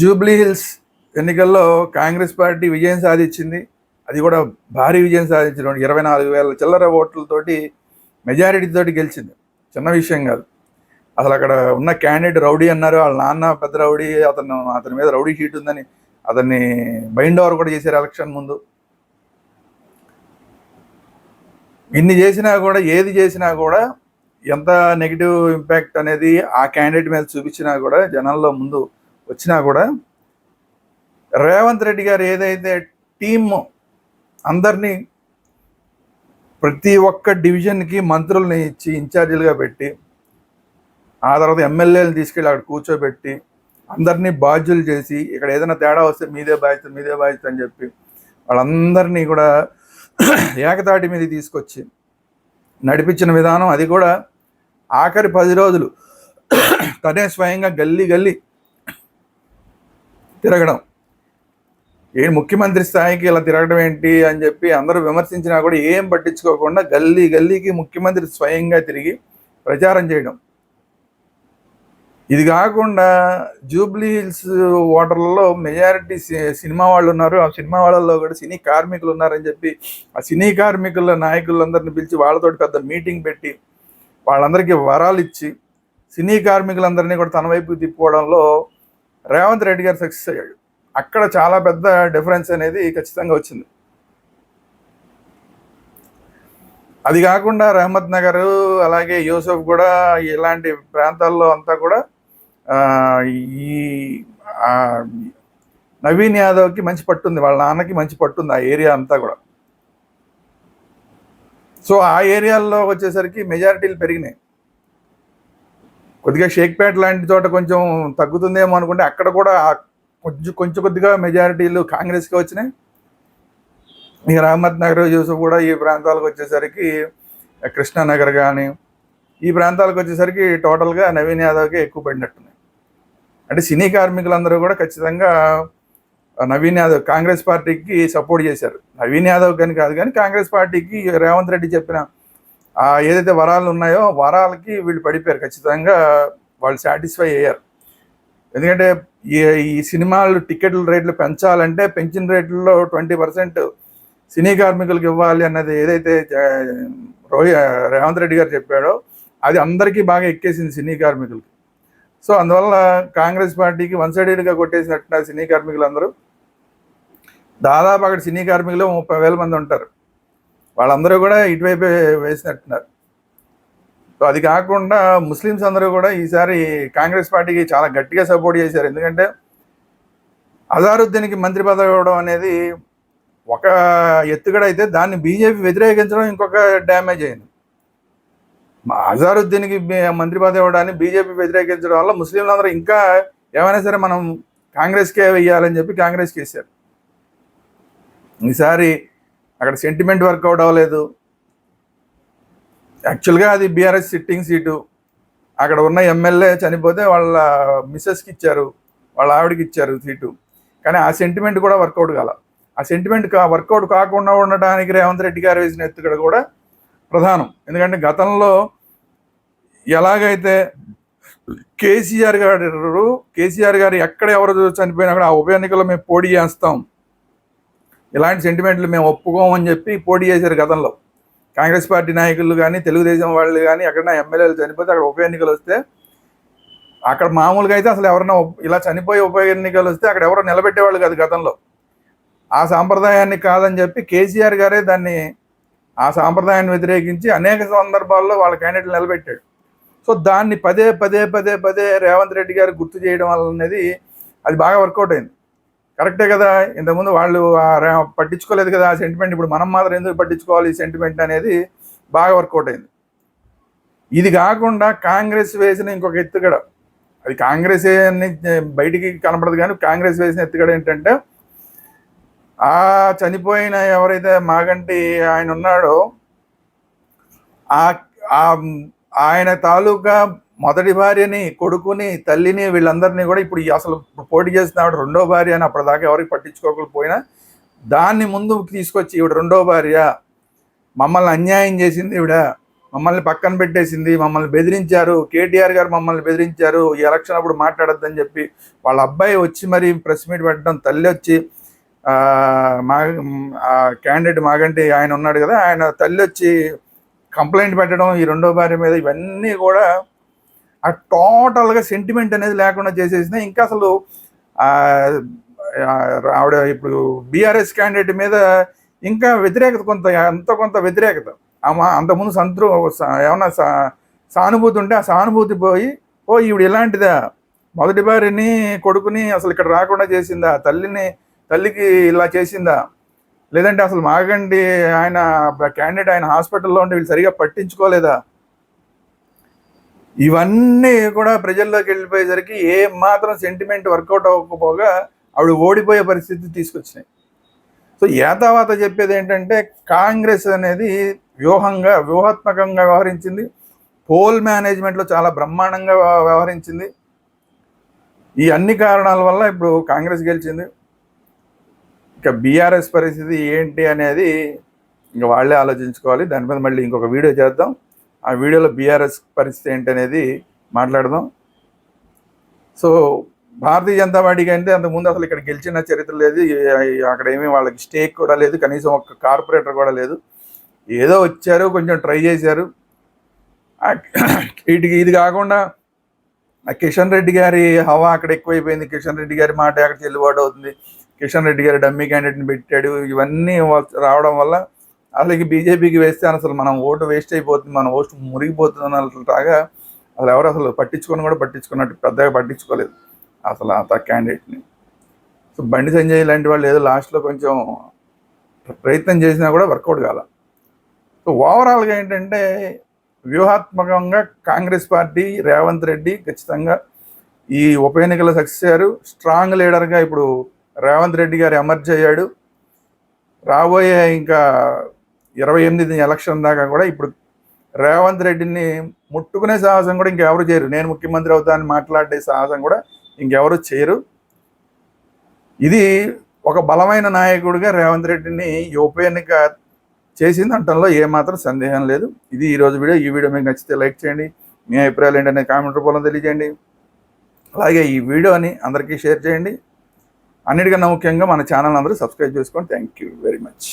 Jubilee hills ఎన్నికల్లో Congress party విజయం సాధించింది. అది కూడా భారీ విజయం సాధించడం ఇరవై నాలుగు వేల చిల్లర ఓట్లతోటి మెజారిటీతోటి గెలిచింది. చిన్న విషయం కాదు. అసలు అక్కడ ఉన్న క్యాండిడేట్ రౌడీ అన్నారు. వాళ్ళ నాన్న పెద్ద రౌడీ అతను అతని మీద రౌడీ షీట్ ఉందని అతన్ని బైండ్ ఓవర్ కూడా చేశారు ఎలక్షన్ ముందు. ఇన్ని చేసినా కూడా ఏది చేసినా కూడా ఎంత నెగిటివ్ ఇంపాక్ట్ అనేది ఆ క్యాండిడేట్ మీద చూపించినా కూడా జనాల్లో ముందు వచ్చినా కూడా రేవంత్ రెడ్డి గారు ఏదైతే టీమ్ అందరినీ ప్రతి ఒక్క డివిజన్కి మంత్రుల్ని ఇచ్చి ఇన్ఛార్జీలుగా పెట్టి ఆ తర్వాత ఎమ్మెల్యేలు తీసుకెళ్ళి అక్కడ కూర్చోబెట్టి అందరినీ బాధ్యులు చేసి ఇక్కడ ఏదైనా తేడా వస్తే మీదే బాధ్యత మీదే బాధ్యత అని చెప్పి వాళ్ళందరినీ కూడా ఏకతాటి మీద తీసుకొచ్చి నడిపించిన విధానం అది కూడా ఆఖరి పది రోజులు తనే స్వయంగా గల్లీ గల్లీ తిరగడం. ఏ ముఖ్యమంత్రి స్థాయికి ఇలా తిరగడం ఏంటి అని చెప్పి అందరూ విమర్శించినా కూడా ఏం పట్టించుకోకుండా గల్లీ గల్లీకి ముఖ్యమంత్రి స్వయంగా తిరిగి ప్రచారం చేయడం. ఇది కాకుండా జూబ్లీ హిల్స్ ఓటర్లలో మెజారిటీ సినిమా వాళ్ళు ఉన్నారు. ఆ సినిమా వాళ్ళల్లో కూడా సినీ కార్మికులు ఉన్నారని చెప్పి ఆ సినీ కార్మికుల నాయకులందరిని పిలిచి వాళ్ళతోటి పెద్ద మీటింగ్ పెట్టి వాళ్ళందరికీ వరాలు ఇచ్చి సినీ కార్మికులందరినీ కూడా తన వైపు తిప్పుకోవడంలో రేవంత్ రెడ్డి గారు సక్సెస్ అయ్యాడు. అక్కడ చాలా పెద్ద డిఫరెన్స్ అనేది ఖచ్చితంగా వచ్చింది. అది కాకుండా రహమత్ నగర్ అలాగే యూసఫ్ కూడా ఇలాంటి ప్రాంతాల్లో అంతా కూడా ఈ నవీన్ యాదవ్కి మంచి పట్టుంది వాళ్ళ నాన్నకి మంచి పట్టుంది ఆ ఏరియా అంతా కూడా. సో ఆ ఏరియాల్లో వచ్చేసరికి మెజారిటీలు పెరిగినాయి. కొద్దిగా షేక్పేట లాంటి చోట కొంచెం తగ్గుతుందేమో అనుకుంటే అక్కడ కూడా కొంచెం కొంచెం కొద్దిగా మెజారిటీలు కాంగ్రెస్కి వచ్చినాయి. ఇక రహమత్ నగర్ యూసుఫ్ కూడా ఈ ప్రాంతాలకు వచ్చేసరికి కృష్ణానగర్ కానీ ఈ ప్రాంతాలకు వచ్చేసరికి టోటల్గా నవీన్ యాదవ్కి ఎక్కువ పడినట్టున్నాయి. అంటే సినీ కార్మికులందరూ కూడా ఖచ్చితంగా నవీన్ యాదవ్ కాంగ్రెస్ పార్టీకి సపోర్ట్ చేశారు. నవీన్ యాదవ్ కానీ కాదు కానీ కాంగ్రెస్ పార్టీకి రేవంత్ రెడ్డి చెప్పిన ఏదైతే వరాలు ఉన్నాయో వరాలకి వీళ్ళు పడిపోయారు. ఖచ్చితంగా వాళ్ళు సాటిస్ఫై అయ్యారు. ఎందుకంటే ఈ ఈ సినిమాలు టికెట్ల రేట్లు పెంచాలంటే పెంచిన రేట్లలో ట్వంటీ పర్సెంట్ సినీ కార్మికులకు ఇవ్వాలి అన్నది ఏదైతే రోహి రేవంత్ రెడ్డి గారు చెప్పాడో అది అందరికీ బాగా ఎక్కేసింది సినీ కార్మికులకి. సో అందువల్ల కాంగ్రెస్ పార్టీకి వన్ సైడెడ్గా కొట్టేసినట్టున్నారు సినీ కార్మికులందరూ. దాదాపు అక్కడ సినీ కార్మికులు ముప్పై వేల మంది ఉంటారు. వాళ్ళందరూ కూడా ఇటువైపే వేసినట్టున్నారు. సో అది కాకుండా ముస్లిమ్స్ అందరూ కూడా ఈసారి కాంగ్రెస్ పార్టీకి చాలా గట్టిగా సపోర్ట్ చేశారు. ఎందుకంటే అజారుద్దీన్కి మంత్రి పదవి ఇవ్వడం అనేది ఒక ఎత్తుగడ అయితే దాన్ని బీజేపీ వ్యతిరేకించడం ఇంకొక డ్యామేజ్ అయింది. అజారుద్దీన్కి మంత్రి పదవి ఇవ్వడాన్ని బీజేపీ వ్యతిరేకించడం వల్ల ముస్లింలందరూ ఇంకా ఏమైనా సరే మనం కాంగ్రెస్కే వెయ్యాలని చెప్పి కాంగ్రెస్కి వేశారు ఈసారి అక్కడ సెంటిమెంట్ వర్కౌట్ అవ్వలేదు. యాక్చువల్గా అది బీఆర్ఎస్ సిట్టింగ్ సీటు అక్కడ ఉన్న ఎమ్మెల్యే చనిపోతే వాళ్ళ మిస్సెస్కి ఇచ్చారు. వాళ్ళ ఆవిడకి ఇచ్చారు సీటు కానీ ఆ సెంటిమెంట్ కూడా వర్కౌట్ కాల. ఆ సెంటిమెంట్ కా వర్కౌట్ కాకుండా ఉండడానికి రేవంత్ రెడ్డి గారు వేసిన ఎత్తుగడ కూడా ప్రధానం. ఎందుకంటే గతంలో ఎలాగైతే కేసీఆర్ గారు కేసీఆర్ గారు ఎక్కడ ఎవరు చనిపోయినా కూడా ఆ ఉప ఎన్నికల్లో మేము పోటీ చేస్తాం. ఇలాంటి సెంటిమెంట్లు మేము ఒప్పుకోమని చెప్పి పోటీ చేశారు గతంలో. కాంగ్రెస్ పార్టీ నాయకులు కానీ తెలుగుదేశం వాళ్ళు కానీ ఎక్కడైనా ఎమ్మెల్యేలు చనిపోతే అక్కడ ఉప ఎన్నికలు వస్తే అక్కడ మామూలుగా అయితే అసలు ఎవరైనా ఇలా చనిపోయి ఉప ఎన్నికలు వస్తే అక్కడ ఎవరో నిలబెట్టేవాళ్ళు కాదు గతంలో. ఆ సాంప్రదాయాన్ని కాదని చెప్పి కేసీఆర్ గారే దాన్ని ఆ సాంప్రదాయాన్ని వ్యతిరేకించి అనేక సందర్భాల్లో వాళ్ళ క్యాండిడేట్లు నిలబెట్టాడు. సో దాన్ని పదే పదే పదే పదే రేవంత్ రెడ్డి గారు గుర్తు చేయడం వల్ల అనేది అది బాగా వర్కౌట్ అయింది. కరెక్టే కదా. ఇంతకుముందు వాళ్ళు పట్టించుకోలేదు కదా ఆ సెంటిమెంట్ ఇప్పుడు మనం మాత్రం ఎందుకు పట్టించుకోవాలి ఈ సెంటిమెంట్ అనేది బాగా వర్కౌట్ అయింది. ఇది కాకుండా కాంగ్రెస్ వేసిన ఇంకొక ఎత్తుగడ. అది కాంగ్రెస్ అని బయటికి కనపడదు కానీ కాంగ్రెస్ వేసిన ఎత్తుగడ ఏంటంటే ఆ చనిపోయిన ఎవరైతే మాగంటి ఆయన ఉన్నాడో ఆ- ఆయన తాలూకా మొదటి భార్యని కొడుకుని తల్లిని వీళ్ళందరినీ కూడా ఇప్పుడు అసలు పోటీ చేస్తున్నాడు రెండో భార్య అని అప్పటిదాకా ఎవరికి పట్టించుకోకపోయినా దాన్ని ముందు తీసుకొచ్చి ఈవిడ రెండో భార్య మమ్మల్ని అన్యాయం చేసింది ఈవిడ. మమ్మల్ని పక్కన పెట్టేసింది మమ్మల్ని బెదిరించారు. కేటీఆర్ గారు మమ్మల్ని బెదిరించారు. ఈ ఎలక్షన్ అప్పుడు మాట్లాడొద్దని చెప్పి వాళ్ళ అబ్బాయి వచ్చి మరి ప్రెస్ మీట్ పెట్టడం తల్లి వచ్చి మా క్యాండిడేట్ మాగంటి ఆయన ఉన్నాడు కదా ఆయన తల్లి వచ్చి కంప్లైంట్ పెట్టడం ఈ రెండో భార్య మీద ఇవన్నీ కూడా ఆ టోటల్గా సెంటిమెంట్ అనేది లేకుండా చేసేసినాయి ఇంకా అసలు ఆవిడ ఇప్పుడు బీఆర్ఎస్ క్యాండిడేట్ మీద ఇంకా వ్యతిరేకత కొంత ఎంతో కొంత వ్యతిరేకత. ఆమె అంతకుముందు సంతృ ఏమన్నా సా- సానుభూతి ఉంటే ఆ సానుభూతి పోయి ఓ ఈవిడ ఇలాంటిదా? మొదటి భార్యని కొడుకుని అసలు ఇక్కడ రాకుండా చేసిందా? తల్లిని తల్లికి ఇలా చేసిందా? లేదంటే అసలు మాగండి ఆయన క్యాండిడేట్ ఆయన హాస్పిటల్లో ఉంటే వీళ్ళు సరిగా పట్టించుకోలేదా? ఇవన్నీ కూడా ప్రజల్లోకి వెళ్ళిపోయేసరికి ఏ మాత్రం సెంటిమెంట్ వర్కౌట్ అవ్వకపోగా ఆవిడ ఓడిపోయే పరిస్థితి తీసుకొచ్చినాయి. సో యాతావాత చెప్పేది ఏంటంటే కాంగ్రెస్ అనేది వ్యూహంగా వ్యూహాత్మకంగా వ్యవహరించింది. పోల్ మేనేజ్మెంట్లో చాలా బ్రహ్మాండంగా వ్యవహరించింది. ఈ అన్ని కారణాల వల్ల ఇప్పుడు కాంగ్రెస్ గెలిచింది. ఇక బీఆర్ఎస్ పరిస్థితి ఏంటి అనేది ఇంకా వాళ్ళే ఆలోచించుకోవాలి. దాని మీద మళ్ళీ ఇంకొక వీడియో చేద్దాం. ఆ వీడియోలో బీఆర్ఎస్ పరిస్థితి ఏంటనేది మాట్లాడదాం. సో భారతీయ జనతా పార్టీకి అంటే అంతకుముందు అసలు ఇక్కడ గెలిచిన చరిత్ర లేదు. అక్కడ ఏమీ వాళ్ళకి స్టేక్ కూడా లేదు. కనీసం ఒక కార్పొరేటర్ కూడా లేదు. ఏదో వచ్చారు కొంచెం ట్రై చేశారు. వీటికి ఇది కాకుండా కిషన్ రెడ్డి గారి హవా అక్కడ ఎక్కువైపోయింది. కిషన్ రెడ్డి గారి మాట అక్కడ చెల్లుబాటు అవుతుంది. కిషన్ రెడ్డి గారు డమ్మీ క్యాండిడేట్ని పెట్టాడు. ఇవన్నీ రావడం వల్ల అసలు బీజేపీకి వేస్తే అసలు మనం ఓటు వేస్ట్ అయిపోతుంది మన ఓటు మురిగిపోతుంది అన్నట్లాగా అసలు ఎవరు అసలు పట్టించుకొని కూడా పట్టించుకున్నట్టు పెద్దగా పట్టించుకోలేదు అసలు ఆ క్యాండిడేట్ని. సో బండి సంజయ్ లాంటి వాళ్ళు ఏదో లాస్ట్లో కొంచెం ప్రయత్నం చేసినా కూడా వర్కౌట్ కాల. సో ఓవరాల్గా ఏంటంటే వ్యూహాత్మకంగా కాంగ్రెస్ పార్టీ రేవంత్ రెడ్డి ఖచ్చితంగా ఈ ఉప ఎన్నికల్లో సక్సెస్ అయ్యారు. స్ట్రాంగ్ లీడర్గా ఇప్పుడు రేవంత్ రెడ్డి గారు ఎమర్జ్ అయ్యాడు. రాబోయే ఇంకా ఇరవై ఎనిమిది ఎలక్షన్ దాకా కూడా ఇప్పుడు రేవంత్ రెడ్డిని ముట్టుకునే సాహసం కూడా ఇంకెవరు చేయరు. నేను ముఖ్యమంత్రి అవుతానని మాట్లాడే సాహసం కూడా ఇంకెవరు చేయరు. ఇది ఒక బలమైన నాయకుడిగా రేవంత్ రెడ్డిని ఉప ఎన్నిక చేసింది అంటంలో ఏమాత్రం సందేహం లేదు. ఇది ఈ రోజు వీడియో. ఈ వీడియో మీకు నచ్చితే లైక్ చేయండి. మీ అభిప్రాయాలు ఏంటనే కామెంట్ రూపంలో తెలియజేయండి. అలాగే ఈ వీడియోని అందరికీ షేర్ చేయండి. అన్నిటికన్నా ముఖ్యంగా మన ఛానల్ అందరూ సబ్స్క్రైబ్ చేసుకోండి థ్యాంక్ యూ వెరీ మచ్.